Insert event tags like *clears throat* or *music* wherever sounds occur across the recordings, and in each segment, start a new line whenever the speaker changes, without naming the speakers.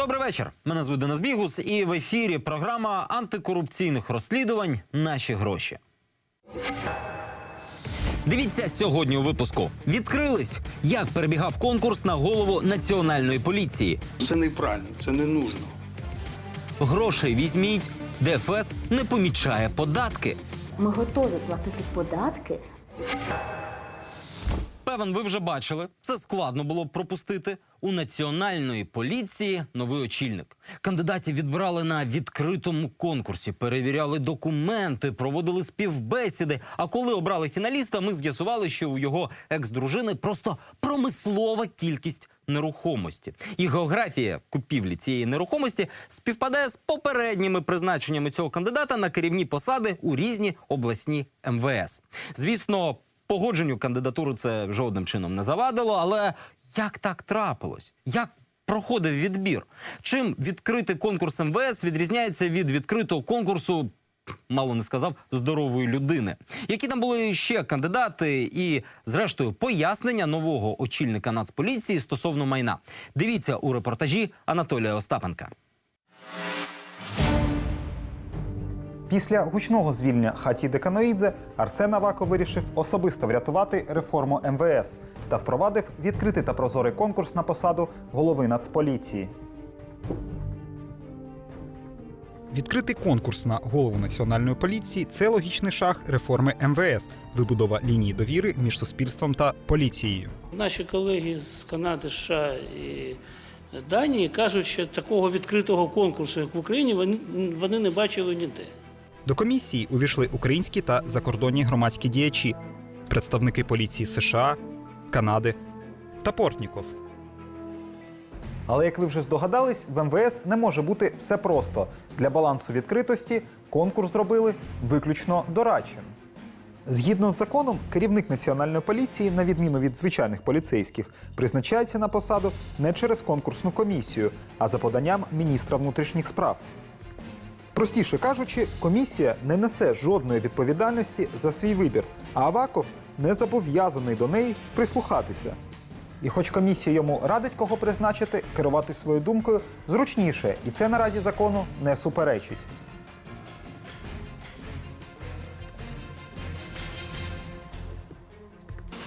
Добрий вечір. Мене звуть Денис Бігус, і в ефірі програма антикорупційних розслідувань Наші гроші. Дивіться сьогодні у випуску. Відкрились, як перебігав конкурс на голову національної поліції.
Це неправильно, це не нужно.
Грошей візьміть, ДФС не помічає податки.
Ми готові платити податки.
Певен, ви вже бачили, це складно було пропустити. У національної поліції новий очільник. Кандидатів відбирали на відкритому конкурсі, перевіряли документи, проводили співбесіди. А коли обрали фіналіста, ми з'ясували, що у його екс-дружини просто промислова кількість нерухомості. І географія купівлі цієї нерухомості співпадає з попередніми призначеннями цього кандидата на керівні посади у різні обласні МВС. Звісно. Погодженню кандидатури це жодним чином не завадило, але як так трапилось? Як проходив відбір? Чим відкритий конкурс МВС відрізняється від відкритого конкурсу? Мало не сказав здорової людини. Які там були ще кандидати, і зрештою пояснення нового очільника Нацполіції стосовно майна. Дивіться у репортажі Анатолія Остапенка.
Після гучного звільнення хаті Деканоїдзе Арсен Аваков вирішив особисто врятувати реформу МВС та впровадив відкритий та прозорий конкурс на посаду голови Нацполіції.
Відкритий конкурс на голову національної поліції це логічний шаг реформи МВС, вибудова лінії довіри між суспільством та поліцією.
Наші колеги з Канади, США і Данії кажуть, що такого відкритого конкурсу, як в Україні, вони, вони не бачили ніде.
До комісії увійшли українські та закордонні громадські діячі, представники поліції США, Канади та Портніков.
Але як ви вже здогадались, в МВС не може бути все просто. Для балансу відкритості конкурс зробили виключно дорадчим. Згідно з законом, керівник національної поліції, на відміну від звичайних поліцейських, призначається на посаду не через конкурсну комісію, а за поданням міністра внутрішніх справ. Простіше кажучи, комісія не несе жодної відповідальності за свій вибір, а Аваков не зобов'язаний до неї прислухатися. І хоч комісія йому радить кого призначити, керувати своєю думкою зручніше, і це наразі закону не суперечить.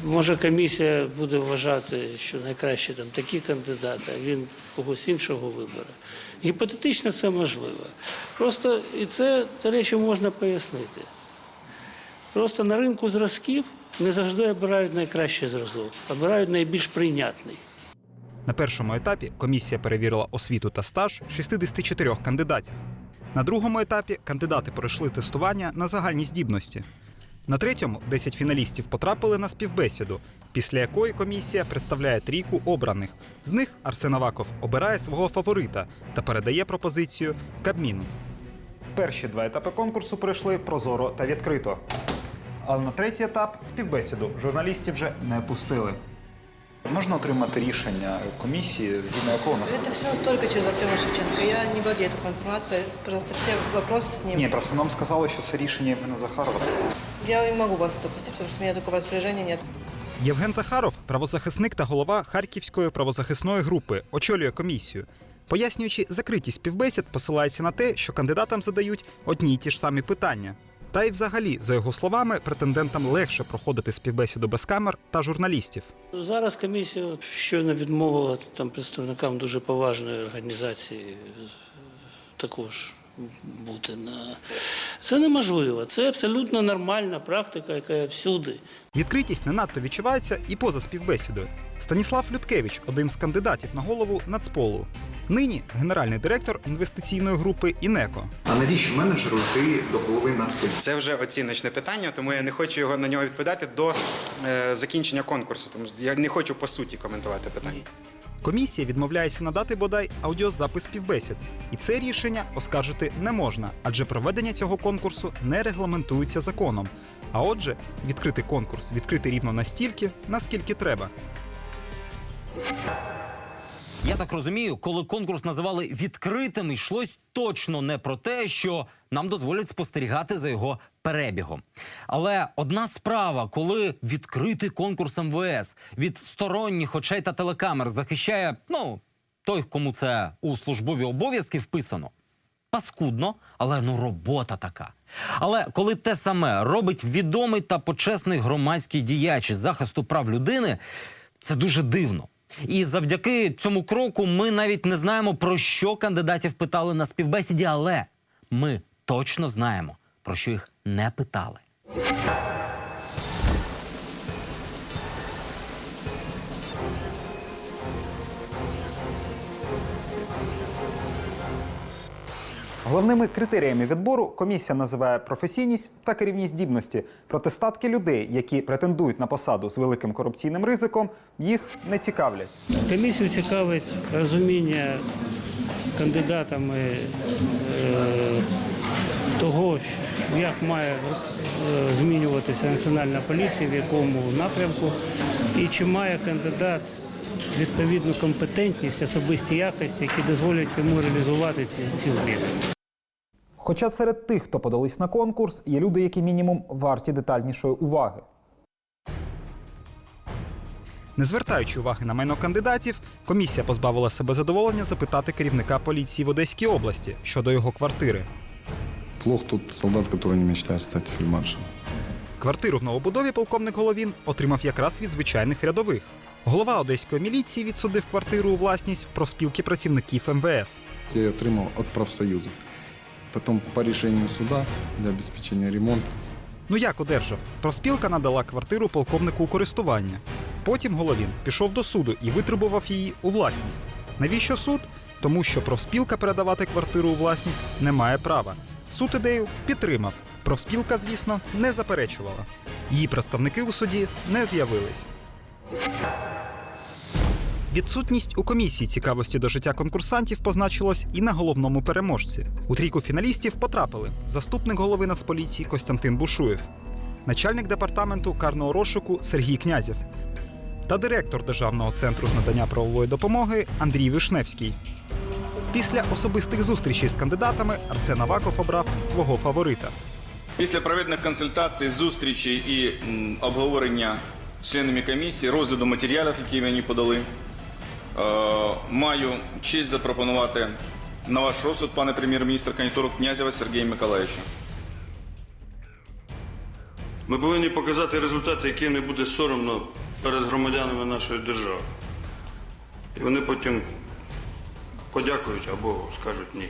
Може, комісія буде вважати, що найкраще там такі кандидати, а він когось іншого вибере. Гіпотетично це можливо. Просто і це, це речі можна пояснити. Просто на ринку зразків не завжди обирають найкращий зразок, обирають найбільш прийнятний.
На першому етапі комісія перевірила освіту та стаж 64 кандидатів. На другому етапі кандидати пройшли тестування на загальні здібності. На третьому 10 фіналістів потрапили на співбесіду, після якої комісія представляє трійку обраних. З них Арсен Аваков обирає свого фаворита та передає пропозицію Кабміну.
Перші два етапи конкурсу пройшли прозоро та відкрито. Але на третій етап співбесіду журналістів вже не пустили.
Можна отримати рішення комісії, згідно якого нас
Это все только через Артема Шевченко. Я не владею такой информацией. Пожалуйста, все вопросы с ним.
ні, просто нам сказали, що це рішення Євгена Захарова.
Я не могу вас допустить, потому что у меня такого распоряжения нет.
Євген Захаров, правозахисник та голова Харківської правозахисної групи, очолює комісію. Пояснюючи закритість співбесід, посилається на те, що кандидатам задають одні й ті ж самі питання. Та й взагалі, за його словами, претендентам легше проходити співбесіду без камер та журналістів.
Зараз комісія щойно відмовила там представникам дуже поважної організації також бути на це неможливо. Це абсолютно нормальна практика, яка є всюди.
Відкритість не надто відчувається і поза співбесідою. Станіслав Людкевич, один з кандидатів на голову Нацполу. Нині генеральний директор інвестиційної групи Інеко.
А навіщо менеджеру йти до голови Нацполіції?
Це вже оціночне питання, тому я не хочу його на нього відповідати до е, закінчення конкурсу. Тому я не хочу по суті коментувати питання.
Комісія відмовляється надати бодай аудіозапис співбесід, і це рішення оскаржити не можна, адже проведення цього конкурсу не регламентується законом. А отже, відкритий конкурс відкритий рівно настільки, наскільки треба.
Я так розумію, коли конкурс називали відкритим, йшлось точно не про те, що нам дозволять спостерігати за його перебігом. Але одна справа, коли відкритий конкурс МВС від сторонніх очей та телекамер захищає, ну. той, кому це у службові обов'язки вписано, паскудно, але ну робота така. Але коли те саме робить відомий та почесний громадський діяч із захисту прав людини, це дуже дивно. І завдяки цьому кроку ми навіть не знаємо, про що кандидатів питали на співбесіді, але ми точно знаємо, про що їх не питали.
Головними критеріями відбору комісія називає професійність та керівні здібності. Проте статки людей, які претендують на посаду з великим корупційним ризиком, їх не цікавлять.
Комісію цікавить розуміння кандидатами е, того, як має е, змінюватися національна поліція, в якому напрямку, і чи має кандидат відповідну компетентність, особисті якості, які дозволять йому реалізувати ці, ці зміни.
Хоча серед тих, хто подались на конкурс, є люди, які мінімум варті детальнішої уваги.
Не звертаючи уваги на майно кандидатів, комісія позбавила себе задоволення запитати керівника поліції в Одеській області щодо його квартири.
Плох тот солдат, который не мечтает стать фельдмаршалом.
Квартиру в новобудові полковник Головін отримав якраз від звичайних рядових. Голова одеської міліції відсудив квартиру у власність в профспілки працівників МВС.
Я отримав от профсоюзу. Потом по рішенню суда для обеспечения ремонту
Ну як одержав? Профспілка надала квартиру полковнику у користування. Потім Головін пішов до суду і витребував її у власність. Навіщо суд? Тому що профспілка передавати квартиру у власність не має права. Суд ідею підтримав. Профспілка, звісно, не заперечувала. Її представники у суді не з'явились. Відсутність у комісії цікавості до життя конкурсантів позначилась і на головному переможці. У трійку фіналістів потрапили заступник голови Нацполіції Костянтин Бушуєв, начальник департаменту карного розшуку Сергій Князєв та директор Державного центру з надання правової допомоги Андрій Вишневський. Після особистих зустрічей з кандидатами Арсен Аваков обрав свого фаворита.
Після проведених консультацій, зустрічей і м, обговорення з членами комісії, розгляду матеріалів, які мені подали, е, маю честь запропонувати на ваш розсуд, пане прем'єр-міністр, кандидатуру князєва Сергія Миколаївича.
Ми повинні показати результати, які не буде соромно перед громадянами нашої держави. І вони потім подякують або скажуть ні.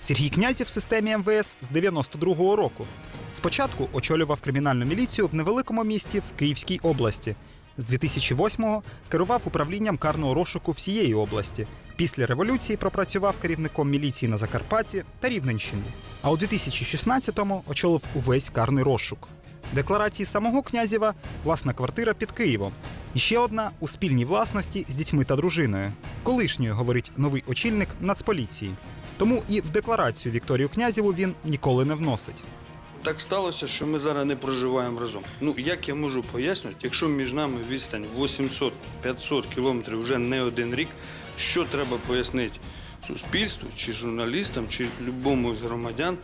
Сергій Князів в системі МВС з 92-го року. Спочатку очолював кримінальну міліцію в невеликому місті в Київській області. З 2008-го керував управлінням карного розшуку всієї області. Після революції пропрацював керівником міліції на Закарпатті та Рівненщині. А у 2016-му очолив увесь карний розшук. Декларації самого Князєва власна квартира під Києвом. І ще одна у спільній власності з дітьми та дружиною. Колишньою, говорить новий очільник Нацполіції. Тому і в декларацію Вікторію Князєву він ніколи не вносить.
Так сталося, що ми зараз не проживаємо разом. Ну як я можу пояснити, якщо між нами відстань 800-500 кілометрів вже не один рік, що треба пояснити суспільству, чи журналістам, чи любому з громадян,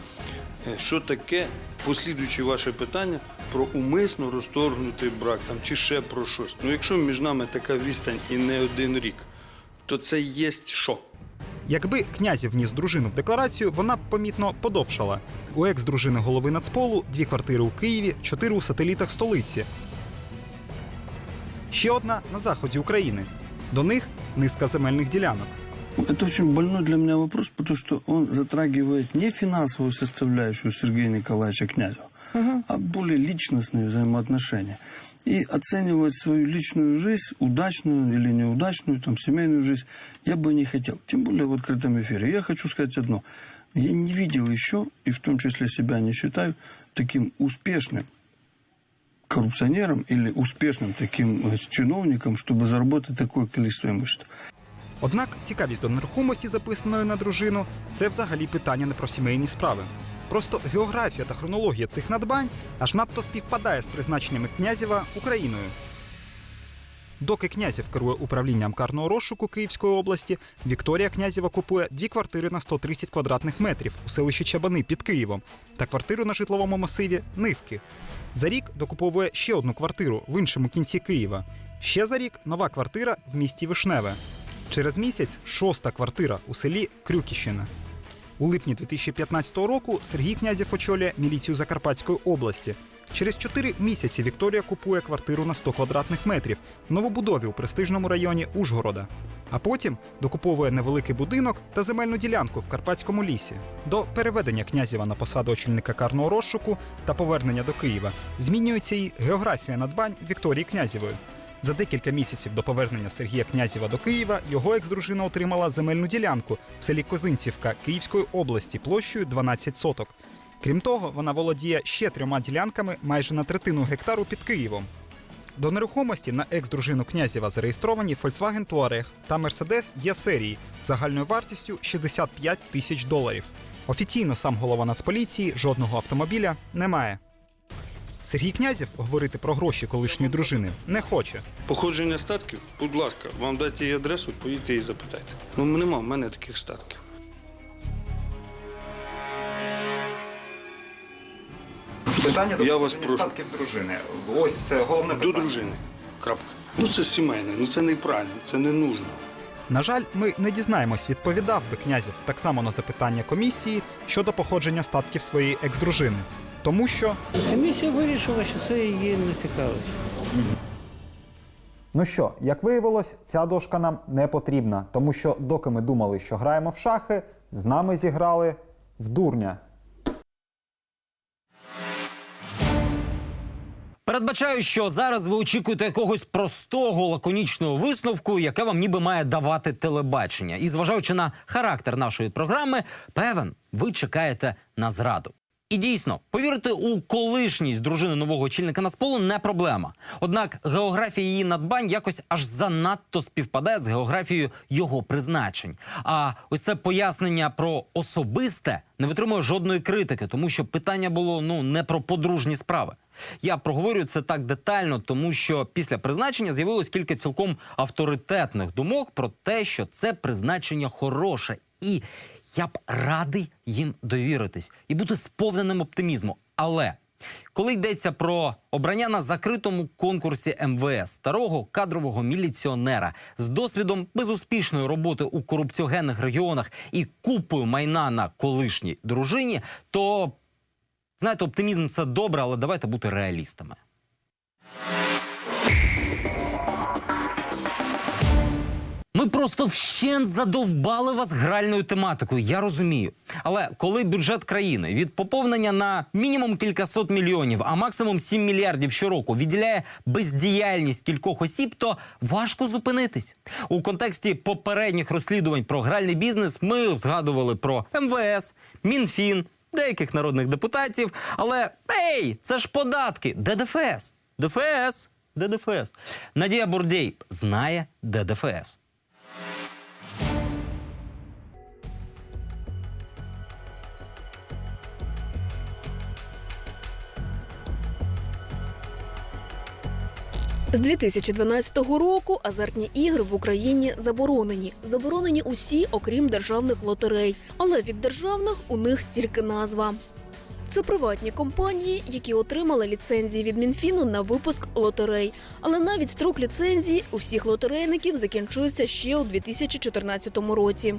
е, що таке, послідуючи ваше питання, про умисно розторгнутий брак там, чи ще про щось. Ну якщо між нами така відстань і не один рік, то це є що?
Якби князів вніс дружину в декларацію, вона б помітно подовшала. У екс-дружини голови Нацполу дві квартири у Києві, чотири у сателітах столиці. Ще одна на заході України. До них низка земельних ділянок.
Это очень больной для меня вопрос, потому что он затрагивает не финансовую составляющую Сергея Николаевича Князева, а более личностные взаимоотношения. И оценивать свою личную жизнь, удачную или неудачную, там, семейную жизнь, я бы не хотел. Тем более в открытом эфире. Я хочу сказать одно. Я не видел еще, и в том числе себя не считаю, таким успешным коррупционером или успешным таким чиновником, чтобы заработать такое количество имущества.
Однак цікавість до нерухомості, записаної на дружину, це взагалі питання не про сімейні справи. Просто географія та хронологія цих надбань аж надто співпадає з призначеннями князєва Україною. Доки князів керує управлінням карного розшуку Київської області, Вікторія Князєва купує дві квартири на 130 квадратних метрів у селищі Чабани під Києвом та квартиру на житловому масиві Нивки. За рік докуповує ще одну квартиру в іншому кінці Києва. Ще за рік нова квартира в місті Вишневе. Через місяць шоста квартира у селі Крюкіщина. У липні 2015 року Сергій Князєв очолює міліцію Закарпатської області. Через чотири місяці Вікторія купує квартиру на 100 квадратних метрів в новобудові у престижному районі Ужгорода. А потім докуповує невеликий будинок та земельну ділянку в Карпатському лісі. До переведення Князєва на посаду очільника карного розшуку та повернення до Києва змінюється і географія надбань Вікторії Князєвої. За декілька місяців до повернення Сергія Князєва до Києва його екс-дружина отримала земельну ділянку в селі Козинцівка Київської області площею 12 соток. Крім того, вона володіє ще трьома ділянками майже на третину гектару під Києвом. До нерухомості на екс-дружину Князєва зареєстровані Volkswagen Touareg та Mercedes є серії загальною вартістю 65 тисяч доларів. Офіційно сам голова Нацполіції жодного автомобіля не має. Сергій Князєв говорити про гроші колишньої дружини не хоче.
Походження статків, будь ласка, вам дайте її адресу, поїдьте і запитайте. Ну, нема в мене таких статків.
Питання
до Я вас прошу.
статків дружини. Ось це головне
До дружини. Крапка. Ну це сімейне, ну це неправильно, це не нужно.
На жаль, ми не дізнаємось, відповідав би князів так само на запитання комісії щодо походження статків своєї екс-дружини. Тому що
Комісія вирішила, що це її не цікавить.
Ну що, як виявилось, ця дошка нам не потрібна, тому що доки ми думали, що граємо в шахи, з нами зіграли в дурня.
Передбачаю, що зараз ви очікуєте якогось простого лаконічного висновку, яке вам ніби має давати телебачення. І зважаючи на характер нашої програми, певен, ви чекаєте на зраду. І дійсно, повірити у колишність дружини нового очільника Нацполу не проблема. Однак географія її надбань якось аж занадто співпадає з географією його призначень. А ось це пояснення про особисте не витримує жодної критики, тому що питання було ну не про подружні справи. Я проговорюю це так детально, тому що після призначення з'явилось кілька цілком авторитетних думок про те, що це призначення хороше, і я б радий їм довіритись і бути сповненим оптимізму. Але коли йдеться про обрання на закритому конкурсі МВС старого кадрового міліціонера з досвідом безуспішної роботи у корупціогенних регіонах і купою майна на колишній дружині, то знаєте, оптимізм це добре, але давайте бути реалістами. Ми просто вщент задовбали вас гральною тематикою. Я розумію. Але коли бюджет країни від поповнення на мінімум кількасот мільйонів, а максимум 7 мільярдів щороку відділяє бездіяльність кількох осіб, то важко зупинитись. У контексті попередніх розслідувань про гральний бізнес ми згадували про МВС, МінФін, деяких народних депутатів. Але ей, це ж податки, де ДФС? ДФС, де ДФС? Надія Бурдєй знає, де ДФС.
З 2012 року азартні ігри в Україні заборонені. Заборонені усі, окрім державних лотерей. Але від державних у них тільки назва. Це приватні компанії, які отримали ліцензії від Мінфіну на випуск лотерей. Але навіть строк ліцензії у всіх лотерейників закінчився ще у 2014 році.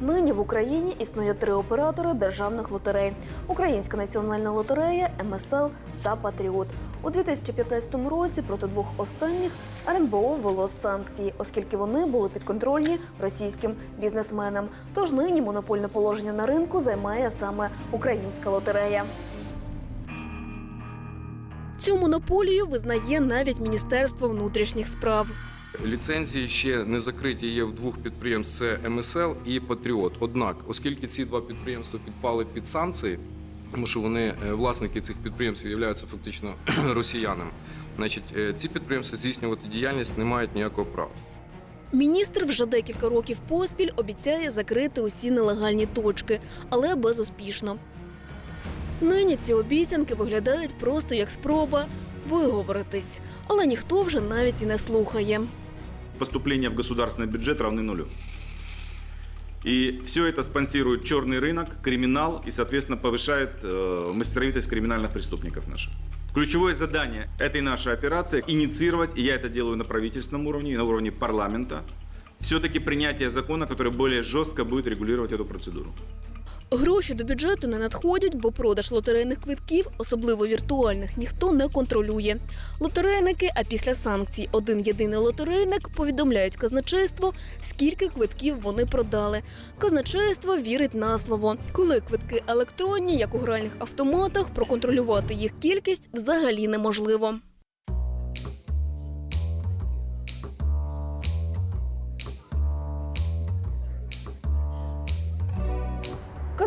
Нині в Україні існує три оператори державних лотерей: Українська національна лотерея, МСЛ та Патріот. У 2015 році проти двох останніх РНБО ввело санкції, оскільки вони були підконтрольні російським бізнесменам. Тож нині монопольне положення на ринку займає саме українська лотерея. Цю монополію визнає навіть Міністерство внутрішніх справ.
Ліцензії ще не закриті є в двох підприємств: це МСЛ і Патріот. Однак, оскільки ці два підприємства підпали під санкції, тому що вони е, власники цих підприємств являються фактично *clears throat* росіянами, значить е, ці підприємства здійснювати діяльність не мають ніякого права.
Міністр вже декілька років поспіль обіцяє закрити усі нелегальні точки, але безуспішно. Нині ці обіцянки виглядають просто як спроба виговоритись, але ніхто вже навіть і не слухає.
поступления в государственный бюджет равны нулю. И все это спонсирует черный рынок, криминал и, соответственно, повышает э, мастеровитость криминальных преступников наших. Ключевое задание этой нашей операции – инициировать, и я это делаю на правительственном уровне, и на уровне парламента, все-таки принятие закона, который более жестко будет регулировать эту процедуру.
Гроші до бюджету не надходять, бо продаж лотерейних квитків, особливо віртуальних, ніхто не контролює. Лотерейники, а після санкцій один єдиний лотерейник повідомляють казначейство, скільки квитків вони продали. Казначейство вірить на слово. Коли квитки електронні, як у гральних автоматах, проконтролювати їх кількість взагалі неможливо.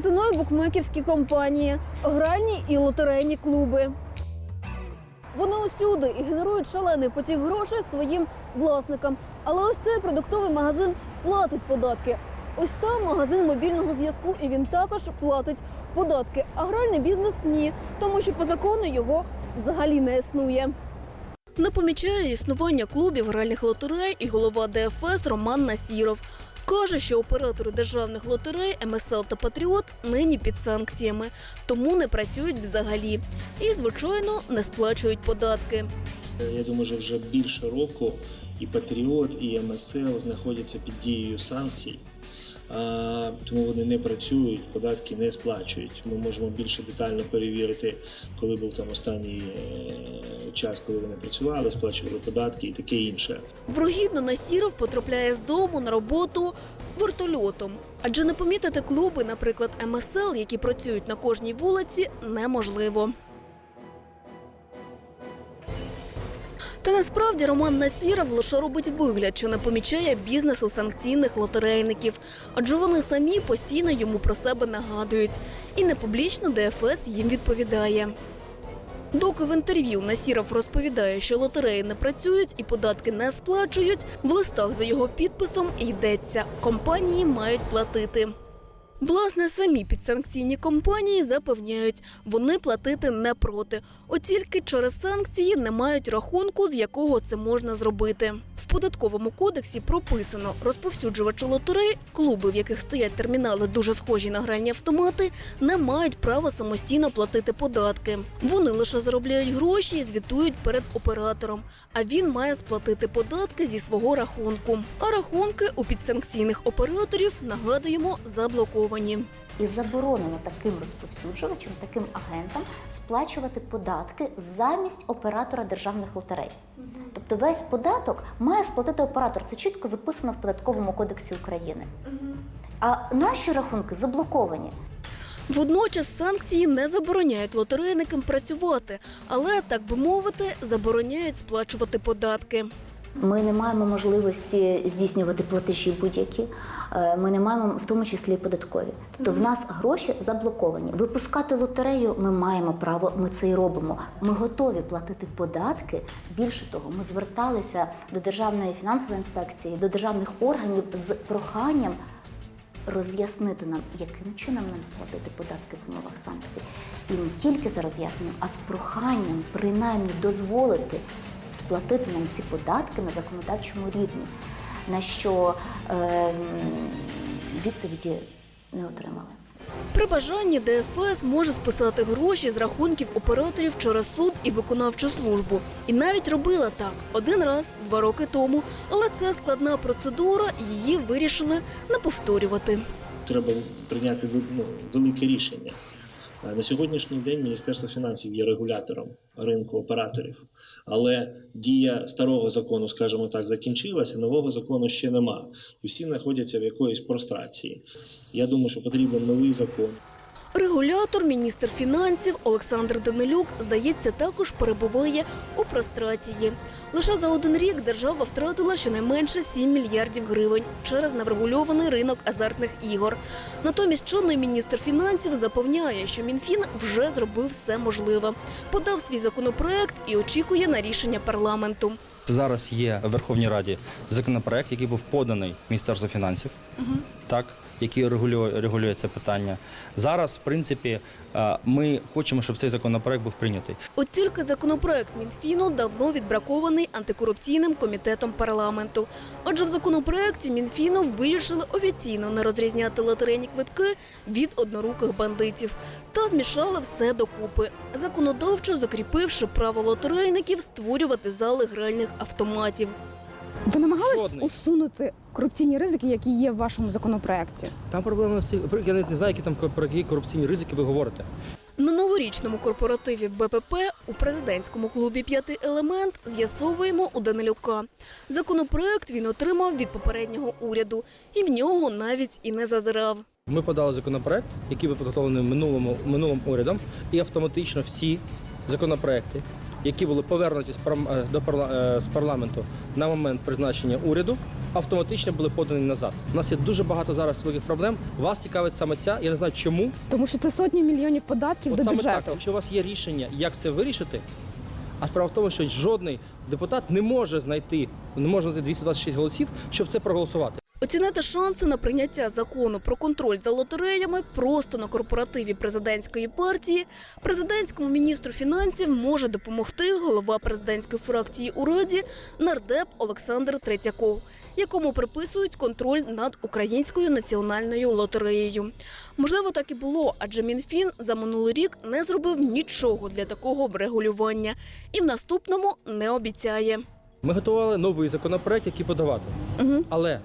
Казино букмекерські компанії, гральні і лотерейні клуби. Вони усюди і генерують шалений потік грошей своїм власникам. Але ось цей продуктовий магазин платить податки. Ось там магазин мобільного зв'язку, і він також платить податки. А гральний бізнес ні, тому що по закону його взагалі не існує. Не помічає існування клубів гральних лотерей і голова ДФС Роман Насіров. Каже, що оператори державних лотерей МСЛ та Патріот нині під санкціями, тому не працюють взагалі. І, звичайно, не сплачують податки.
Я думаю, що вже більше року і Патріот, і МСЛ знаходяться під дією санкцій, тому вони не працюють, податки не сплачують. Ми можемо більше детально перевірити, коли був там останній е, час, коли вони працювали, сплачували податки і таке інше.
Врогідно Насіров потрапляє з дому на роботу вертольотом. Адже не помітити клуби, наприклад, МСЛ, які працюють на кожній вулиці, неможливо. Та насправді Роман Насіров лише робить вигляд, що не помічає бізнесу санкційних лотерейників, адже вони самі постійно йому про себе нагадують. І не публічно ДФС їм відповідає. Доки в інтерв'ю Насіров розповідає, що лотереї не працюють і податки не сплачують, в листах за його підписом йдеться – компанії мають платити. Власне, самі підсанкційні компанії запевняють, вони платити не проти. От тільки через санкції не мають рахунку, з якого це можна зробити. В податковому кодексі прописано розповсюджувачі лотерей, клуби, в яких стоять термінали дуже схожі на гральні автомати, не мають права самостійно платити податки. Вони лише заробляють гроші і звітують перед оператором. А він має сплатити податки зі свого рахунку. А рахунки у підсанкційних операторів нагадуємо заблоковані.
І заборонено таким розповсюджувачам, таким агентам сплачувати податки замість оператора державних лотерей. Тобто весь податок має сплатити оператор. Це чітко записано в податковому кодексі України. А наші рахунки заблоковані.
Водночас санкції не забороняють лотерейникам працювати, але так би мовити, забороняють сплачувати податки.
Ми не маємо можливості здійснювати платежі будь-які. Е, Ми не маємо в тому числі податкові. Тобто в нас гроші заблоковані. Випускати лотерею ми маємо право, ми це і робимо. Ми готові платити податки. Більше того, ми зверталися до Державної фінансової інспекції, до державних органів з проханням роз'яснити нам, яким чином нам сплатити податки в умовах санкцій. І не тільки за роз'ясненням, а з проханням принаймні дозволити сплатити нам ці податки на законодавчому рівні, на що е, відповіді не отримали.
При бажанні ДФС може списати гроші з рахунків операторів через суд і виконавчу службу. І навіть робила так один раз два роки тому. Але це складна процедура, і її вирішили не повторювати.
Треба прийняти ну, велике рішення. Е, На сьогоднішній день Міністерство фінансів є регулятором ринку операторів, але дія старого закону, скажімо так, закінчилася, нового закону ще нема. І всі знаходяться в якоїсь прострації. Я думаю, що потрібен новий закон.
Регулятор, міністр фінансів Олександр Данилюк, здається, також перебуває у прострації. Лише за один рік держава втратила щонайменше 7 мільярдів гривень через неврегульований ринок азартних ігор. Натомість чинний міністр фінансів запевняє, що Мінфін вже зробив все можливе. Подав свій законопроект і очікує на рішення парламенту.
Зараз є в Верховній Раді законопроект, який був поданий Міністерству фінансів, так, який регулює, регулює це питання. Зараз, в принципі, е, ми хочемо, щоб цей законопроект був прийнятий.
От тільки законопроект Мінфіну давно відбракований антикорупційним комітетом парламенту. Адже в законопроекті Мінфіну вирішили офіційно не розрізняти лотерейні квитки від одноруких бандитів та змішали все докупи, законодавчо закріпивши право лотерейників створювати зали гральних автоматів.
Ви намагались
Жодний.
усунути корупційні ризики, які є в вашому законопроекті?
Там проблема в цій- я навіть не знаю, які там про які корупційні ризики ви говорите.
На новорічному корпоративі БПП у президентському клубі П'ятий елемент з'ясовуємо у Данилюка. Законопроект він отримав від попереднього уряду і в нього навіть і не зазирав.
Ми подали законопроект, який був підготовлений минулому минулим урядом, і автоматично всі законопроекти, які були повернуті з е, е, з парламенту на момент призначення уряду, автоматично були подані назад. У нас є дуже багато зараз великих проблем. Вас цікавить саме ця. Я не знаю чому.
Тому що це сотні мільйонів податків
От
до
саме
бюджету.
так, якщо у вас є рішення, як це вирішити, а справа в тому, що жодний депутат не може знайти, не може знайти 226 голосів, щоб це проголосувати.
Оцінити шанси на прийняття закону про контроль за лотереями просто на корпоративі президентської партії президентському міністру фінансів може допомогти голова президентської фракції у раді нардеп Олександр Третьяков, якому приписують контроль над українською національною лотереєю. Можливо, так і було, адже Мінфін за минулий рік не зробив нічого для такого врегулювання і в наступному не обіцяє.
Ми готували новий законопроект, який подавати. Але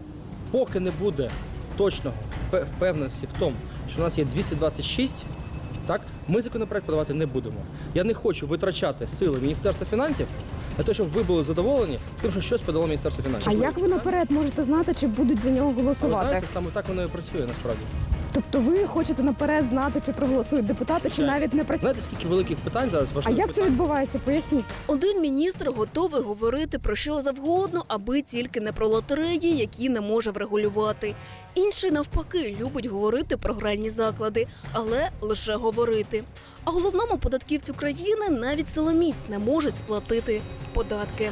поки не буде точного впе- впевненості в тому, що у нас є 226, так, ми законопроект подавати не будемо. Я не хочу витрачати сили Міністерства фінансів на те, щоб ви були задоволені тим, що щось подало Міністерство фінансів.
А як ви наперед можете знати, чи будуть за нього
А ви
голосувати?
знаєте, саме так воно і працює насправді.
Тобто ви хочете наперед знати, чи проголосують депутати, чи навіть не працюють?
Знаєте, скільки великих питань зараз
А
важливих
як це
питань?
відбувається? Поясніть.
Один міністр готовий говорити про що завгодно, аби тільки не про лотереї, які не може врегулювати. Інший навпаки любить говорити про гральні заклади, але лише говорити. А головному податківцю країни навіть силоміць не можуть сплатити податки.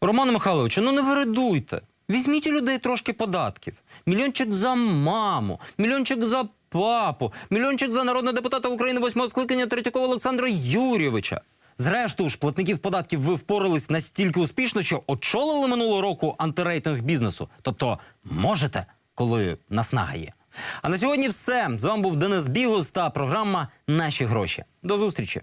Романе Михайловичу, ну не виридуйте. Візьміть у людей трошки податків. Мільйончик за маму, мільйончик за папу, мільйончик за народного депутата України восьмого скликання Третьякова Олександра Юрійовича. Зрештою ж, платників податків ви впорались настільки успішно, що очолили минулого року антирейтинг бізнесу. Тобто можете, коли наснага є. А на сьогодні все. З вами був Денис Бігус та програма Наші гроші. До зустрічі.